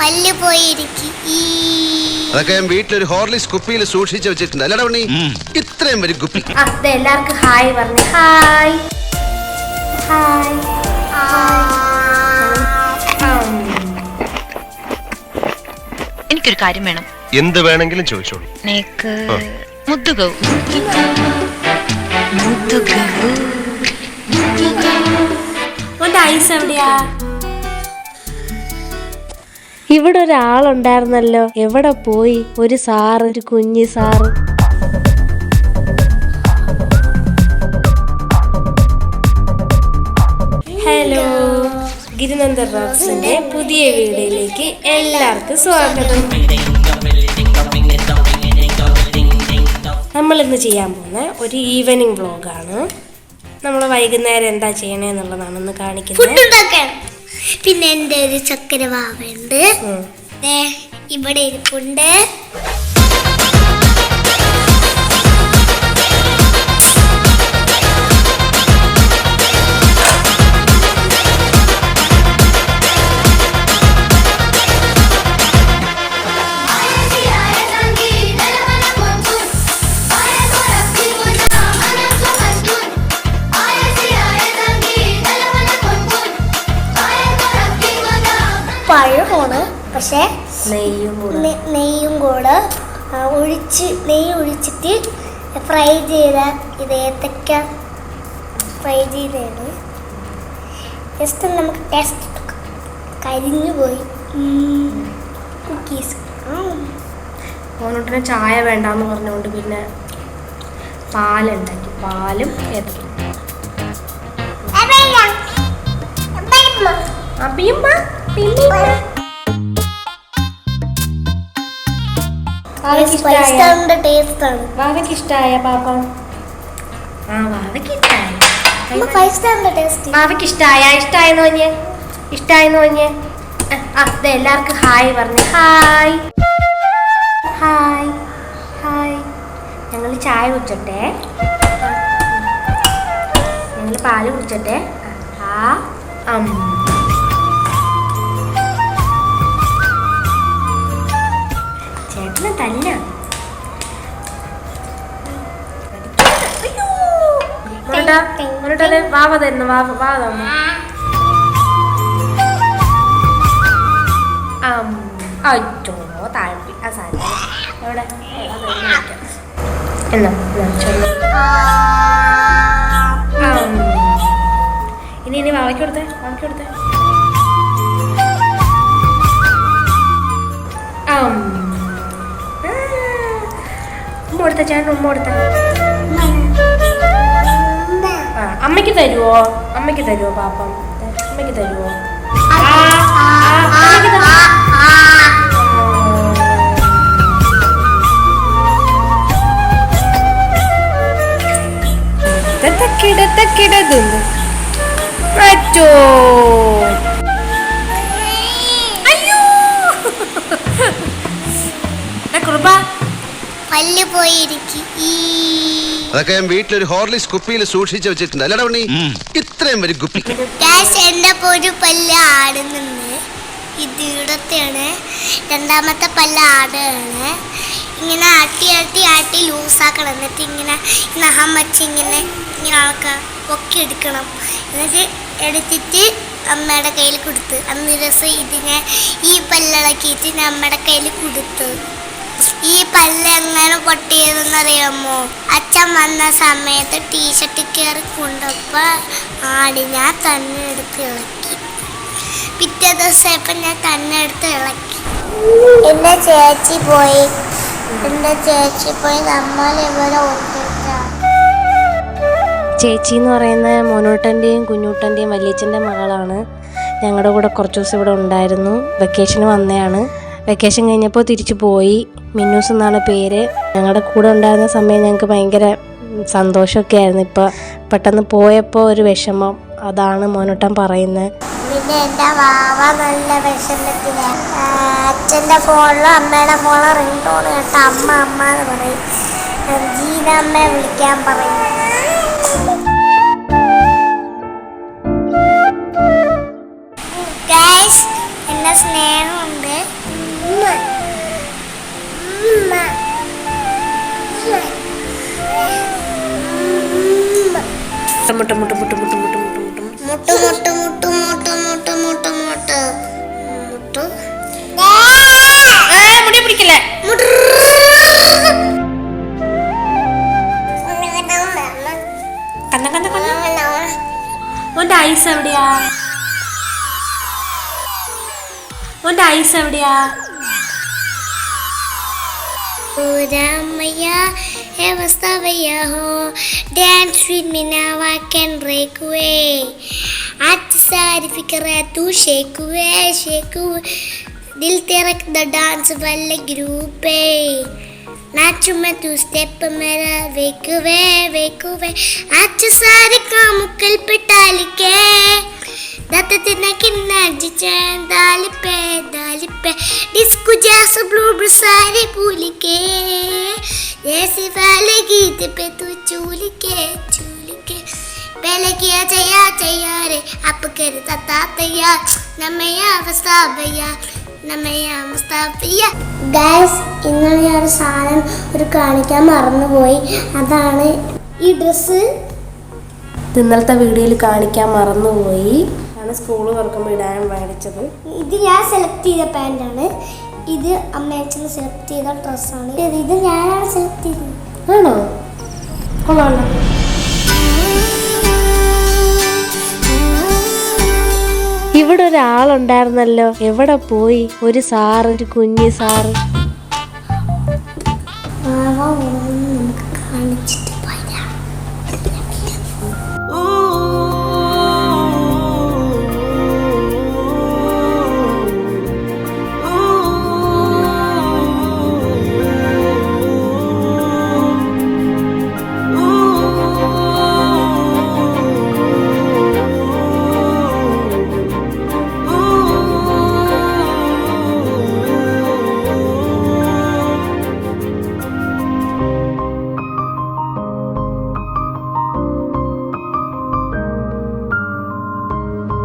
പല്ല് പോയിരിക്കും. അതൊക്കെ ഞാൻ വീട്ടിലൊരു ഹോർലിക്സ് കുപ്പിയിൽ സൂക്ഷിച്ച് വെച്ചിട്ടുണ്ട്. അല്ലടാ ഉണ്ണി ഇത്രയും വലിയ കുപ്പി. ആ എല്ലാവർക്കും ഹായ് പറഞ്ഞു. ഹായ്. ഹായ്. എനിക്കൊരു കാര്യം വേണം. എന്ത് വേണമെങ്കിലും ചോദിച്ചോളൂ. നേക്ക് മുദ്ദുകവും മുദ്ദുകവും ഓന്റെ ഐസ് എവിടെയാ? ഇവിടെ ഒരാളുണ്ടായിരുന്നല്ലോ. എവിടെ പോയി? ഒരു സാറ് ഒരു കുഞ്ഞി സാറ്. ഹലോ ഗിരിനന്ദർ റോക്സിന്റെ പുതിയ വീഡിയോയിലേക്ക് എല്ലാവർക്കും സ്വാഗതം. നമ്മൾ ഇന്ന് ചെയ്യാൻ പോകുന്ന ഒരു ഈവനിങ് വ്ളോഗാണ് നമ്മൾ വൈകുന്നേരം എന്താ ചെയ്യണേന്നുള്ളതാണ് ഇന്ന് കാണിക്കുന്നത് പിന്നെ എന്റെ ഒരു ചക്കര വാവുണ്ട് ഇവിടെ ഇരിപ്പുണ്ട്. പക്ഷേ നെയ്യും നെയ്യും കൂടെ ഒഴിച്ച് നെയ്യ് ഒഴിച്ചിട്ട് ഫ്രൈ ചെയ്ത ഇത് ഏത്തക്ക ഫ്രൈ ചെയ്തതാണ്. ജസ്റ്റ് നമുക്ക് ടേസ്റ്റ് കരിഞ്ഞു പോയി. കുക്കീസ് മോനോട്ടിന് ചായ വേണ്ടാന്ന് പറഞ്ഞുകൊണ്ട് പിന്നെ പാലുണ്ടാക്കി. പാലും ഏത്തക്ക അബിയമ്മ. സ്പൈസിന്റെ വാവയ്ക്ക് പാപ്പ? ആ വാവയ്ക്ക് വാവയ്ക്ക് പറഞ്ഞ് പറഞ്ഞ് ആ എല്ലാവർക്കും ഹായ് പറഞ്ഞു. ഹായ്. ഹായ്. ഹായ്. ഞങ്ങൾ ചായ കുടിച്ചോട്ടെ? ഞങ്ങൾ പാൽ കുടിച്ചോട്ടെ? ആ അം ചേട്ടനെ തല്ല വാവ തരുന്നു വാവ വാവ എന്നാ എന്നാ. ഇനി ഇനി വാവയ്ക്ക് കൊടുത്തേ? വാവയ്ക്ക് കൊടുത്തേ? ചേട്ടൻ ഉമ്മ കൊടുത്ത. അമ്മയ്ക്ക് തരുവോ? അമ്മയ്ക്ക് തരുവോ പാപ്പം? അമ്മയ്ക്ക് തരുവോ? ആ, ആ, അമ്മയ്ക്ക് പല്ല് പോയിരിക്കും. ഈ അതൊക്കെ ഞാൻ വീട്ടിലൊരു ഹോർലിക്സ് കുപ്പിയിൽ സൂക്ഷിച്ച് വെച്ചിട്ടുണ്ട് അല്ലടാ ഉണ്ണി? ഇത്രയും വരും കുപ്പി. എന്റെ ഒരു പല്ല് ആടുന്നുണ്ട് ഇത് ഇവിടത്തെയാണ്. രണ്ടാമത്തെ പല്ല് ആടുകയാണ് ഇങ്ങനെ ആട്ടി ആട്ടി ആട്ടി ലൂസാക്കണം. എന്നിട്ട് ഇങ്ങനെ നഹം വെച്ച് ഇങ്ങനെ ഇങ്ങനെ ആൾക്കാർ ഒക്കെ എടുക്കണം. എന്നിട്ട് എടുത്തിട്ട് അമ്മയുടെ കയ്യിൽ കൊടുത്ത്. അന്ന് ദിവസം ഇതിനെ ഈ പല്ലിളക്കിയിട്ട് അമ്മയുടെ കയ്യിൽ കൊടുത്തു. ഈ പല്ല് എങ്ങനെ പൊട്ടിയതെന്നറിയാമോ അച്ഛൻ വന്ന സമയത്ത് ടീഷർട്ട് കയറി ആടി ഞാൻ തന്നെ എടുത്ത് ഇളക്കി. പിറ്റേ ദിവസം ഇപ്പം ഞാൻ തന്നെ എടുത്ത് ഇളക്കി. എന്റെ ചേച്ചി പോയി. എന്റെ ചേച്ചി പോയി നമ്മൾ ഇവിടെ ചേച്ചി എന്ന് പറയുന്ന മോനൂട്ടന്റെയും കുഞ്ഞൂട്ടന്റെയും വല്യച്ഛന്റെ മകളാണ്. ഞങ്ങളുടെ കൂടെ കുറച്ച് ദിവസം ഇവിടെ ഉണ്ടായിരുന്നു. വെക്കേഷന് വന്നതാണ്. വെക്കേഷൻ കഴിഞ്ഞപ്പോൾ തിരിച്ചു പോയി. മിന്നൂസ് എന്നാണ് പേര്. ഞങ്ങളുടെ കൂടെ ഉണ്ടായിരുന്ന സമയം ഞങ്ങൾക്ക് ഭയങ്കര സന്തോഷമൊക്കെ ആയിരുന്നു. ഇപ്പോൾ പെട്ടെന്ന് പോയപ്പോൾ ഒരു വിഷമം. അതാണ് മോനോട്ടം പറയുന്നത്. പിന്നെ എന്റെ വാവ നല്ല വിഷമത്തിലാണ് അച്ഛന്റെ ഫോണിലും അമ്മയുടെ ഫോണിലും റിംഗ് ടോൺ കേട്ട അമ്മ അമ്മ എന്ന് പറയും. ജീനമ്മയെ വിളിക്കാൻ പറയും. മുട്ട മുട്ട മുട്ട മുട്ട മുട്ട മുട്ട മുട്ട മുട്ട മുട്ട മുട്ട മുട്ട മുട്ട മുട്ട മുട്ടു മുട്ടു മുടി പിടിക്കല്ലേ കണ്ണ കണ്ണ കണ്ണ ഓന്റെ ഐസ് എവിടെയാ ഓന്റെ ഐസ് എവിടെയാ ओ रामैया हे वस्तवैया हो dance with me now I can break away आज सारी फिक्र है तू shake away shake away दिल तेरा द डांस वाले ग्रुप है नाचू मैं तू स्टेप मेरा वेक वे वेक वे आज सारे काम कल पे टाल के Datete kinlerce dalipe dalipe Diskucası blubru sare pulike Yesi fele gidi pe tu çulike Na Belki acaya acayare Apıkır tatataya Namaya vastavaya നമ്മയെ അവസ്ഥാപ്രിയ ഗൈസ് ഇന്നലെ ഞാൻ ഒരു സാധനം ഒരു കാണിക്കാൻ മറന്നുപോയി അതാണ് ഈ ഡ്രസ്സ് ഇന്നലത്തെ വീഡിയോയിൽ കാണിക്കാൻ മറന്നുപോയി. ആണ് സ്കൂൾ തുറക്കുമ്പോൾ ഇടാൻ മേടിച്ചത്. ഇത് ഞാൻ സെലക്ട് ചെയ്ത പാന്റ് ആണ്. ഇത് അമ്മയച്ചന് സെലക്ട് ചെയ്ത ഡ്രസ്സാണ് ഇത് ഞാനാണ് സെലക്ട് ചെയ്തത്. ആണോ? കൊള്ളാമല്ലോ ഇവിടെ ഒരാളുണ്ടായിരുന്നല്ലോ. എവിടെ പോയി? ഒരു സാറ് ഒരു കുഞ്ഞി സാറ് കാണിച്ചിട്ട്.